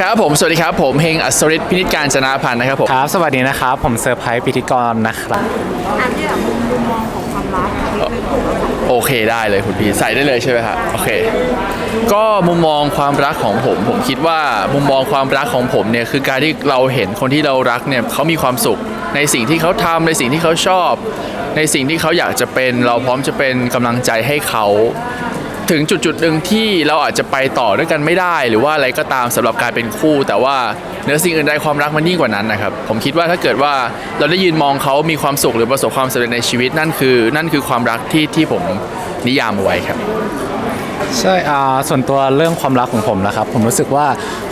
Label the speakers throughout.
Speaker 1: ครับผมสวัสดีครับผมเฮงอัศริศพินิจการจนาพันธ์นะครับผม
Speaker 2: ครับ สวัสดีนะครับ ผมเซอร์ไพรส์พิธีกรนะครับ
Speaker 3: อันที่แบบมุมมุมมองของความรักค่ะที่เป็นกลุ่มเราสองคน
Speaker 1: โอเคได้เลยคุณพี่ใส่ได้เลยใช่ไหมครับโอเค ก็มุมมองความรักของผม ผมคิดว่ามุมมองความรักของผมเนี่ยคือการที่เราเห็นคนที่เรารักเนี่ยเขามีความสุขในสิ่งที่เขาทำในสิ่งที่เขาชอบ ในสิ่งที่เขาอยากจะเป็น เราพร้อมจะเป็นกำลังใจให้เขา ถึงจุดจุดๆหนึ่งที่เราอาจจะไปต่อด้วยกันไม่ได้ หรือว่าอะไรก็ตามสำหรับการเป็นคู่ แต่ว่าเหนือสิ่งอื่นใดความรักมันยิ่งกว่านั้นนะครับผมคิดว่าถ้าเกิดว่าเราได้ยืนมองเขามีความสุขหรือประสบความสำเร็จในชีวิตนั่นคือ นั่นคือความรักที่ที่ผมนิยามเอาไว้ครับ
Speaker 2: ใช่อ่าส่วนตัวเรื่องความรักของผมนะครับ ผมรู้สึกว่า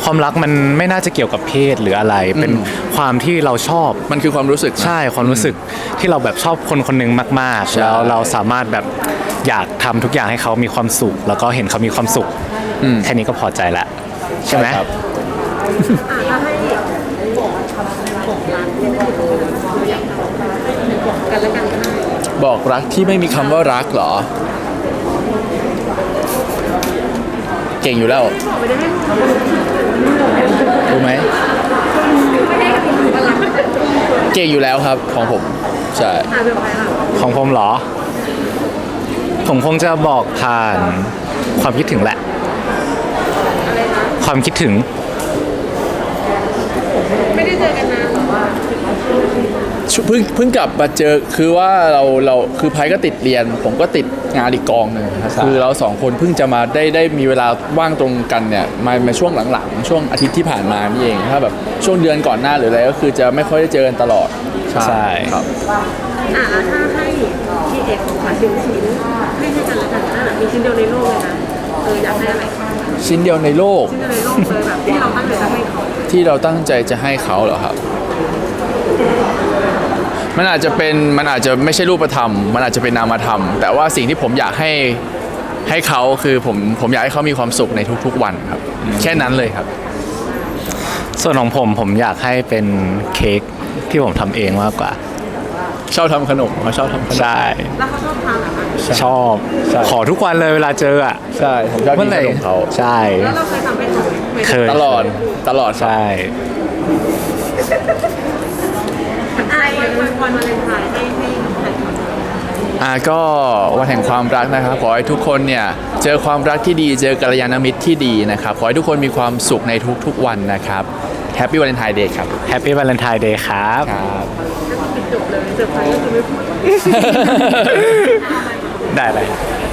Speaker 2: ความรักมันไม่น่าจะเกี่ยวกับเพศหรืออะไร เป็นความที่เราชอบ
Speaker 1: มันคือความรู้สึกนะ
Speaker 2: ใช่ ความรู้สึกที่เราแบบชอบคนคนหนึ่งมาก
Speaker 1: ใช่
Speaker 2: ๆแล้วเราสามารถแบบ อยากทำทุกอย่างให้เขามีความสุข แล้วก็เห็นเขามีความสุข
Speaker 1: อืม
Speaker 2: แค่นี้ก็พอใจละใช่ไหม
Speaker 1: ครับ
Speaker 3: อะถ้าให้บอกคำบอกรักเนี่ยไม่ถูกเลยเราอยากทำบอกกันและกันให้
Speaker 1: บอกรักที่ไม่มีคำว่ารักเหรอ เก่งอยู่แล้ว
Speaker 3: บอกไม่ได้ให้รู้
Speaker 1: รู้ไหม
Speaker 3: ไม่ได้ให้รู้ว่ารัก
Speaker 1: เก่งอยู่แล้วครับของผม ใช่
Speaker 3: หาแบบไหนล่ะ
Speaker 2: ของผมเหรอ ผมคงจะบอกผ่านความคิดถึงแหละ ความคิดถึง
Speaker 3: ไม่ได้เจอกันนานหรอว่า
Speaker 1: เพิ่งเพิ่งกลับมาเจอคือว่าเราเราคือไพก็ติดเรียน ผมก็ติดงานอีกกองหนึ่งครับ
Speaker 2: ใช่
Speaker 1: คือเราสองคนเพิ่งจะมาได้ได้มีเวลาว่างตรงกันเนี่ยมามาช่วงหลังๆ ช่วงอาทิตย์ที่ผ่านมานี่เองถ้าแบบช่วงเดือนก่อนหน้าหรืออะไรก็คือจะไม่ค่อยได้เจอกันตลอด
Speaker 2: ใช่
Speaker 1: ครับ
Speaker 3: อะแล้วถ้าให้พี่เอกของขวัญชิ้นชิ้นให้ให้กันและกันนั่นแหละมีชิ้นเดียวในโลกเลยนะเอออยากให้อะไรชิ้น
Speaker 1: ชิ้นเดียวในโลก
Speaker 3: เดียวในโลกเลยแบบที่เราตั้งใจจะให้เขา
Speaker 1: ที่เราตั้งใจจะให้เขาเหรอครับ มันอาจจะเป็นมันอาจจะไม่ใช่รูปธรรม มันอาจจะเป็นนามธรรม แต่ว่าสิ่งที่ผมอยากให้ให้เขาคือผมผมอยากให้เขามีความสุขในทุกๆวันครับ แค่นั้นเลยครับ
Speaker 2: ส่วนของผมผมอยากให้เป็นเค้กที่ผมทำเองมากกว่า
Speaker 1: ชอบทำขนมเขาชอบทำขนม
Speaker 2: ใช่
Speaker 3: แล้วเขาชอบทานอะไรบ้าง
Speaker 2: ชอบ
Speaker 1: ใช่
Speaker 2: ขอทุกวันเลยเวลาเจออะ
Speaker 1: ใช่ผมชอบกินขนมเขา
Speaker 2: ใช่
Speaker 3: แล้วเราเคยทำให้เขาไหม
Speaker 2: เคย
Speaker 1: ตลอดตลอดครับ
Speaker 2: ใช่
Speaker 3: อะวันวันวันวาเลนไทน์ให้ให้ใครก่อน
Speaker 1: อ่าก็วันแห่งความรักนะครับขอให้ทุกคนเนี่ยเจอความรักที่ดีเจอกัลยาณมิตรที่ดีนะครับขอให้ทุกคนมีความสุขในทุกๆวันนะครับแฮปปี้วาเลนไทน์เดย์ครับ
Speaker 2: แฮปปี้วาเลนไทน์เดย์ครับ
Speaker 1: ครับ
Speaker 3: แล้วก็ปิดจบเลยเซอร์ไพรส์ก็คือไม่พูด
Speaker 2: ได้เลย
Speaker 3: อ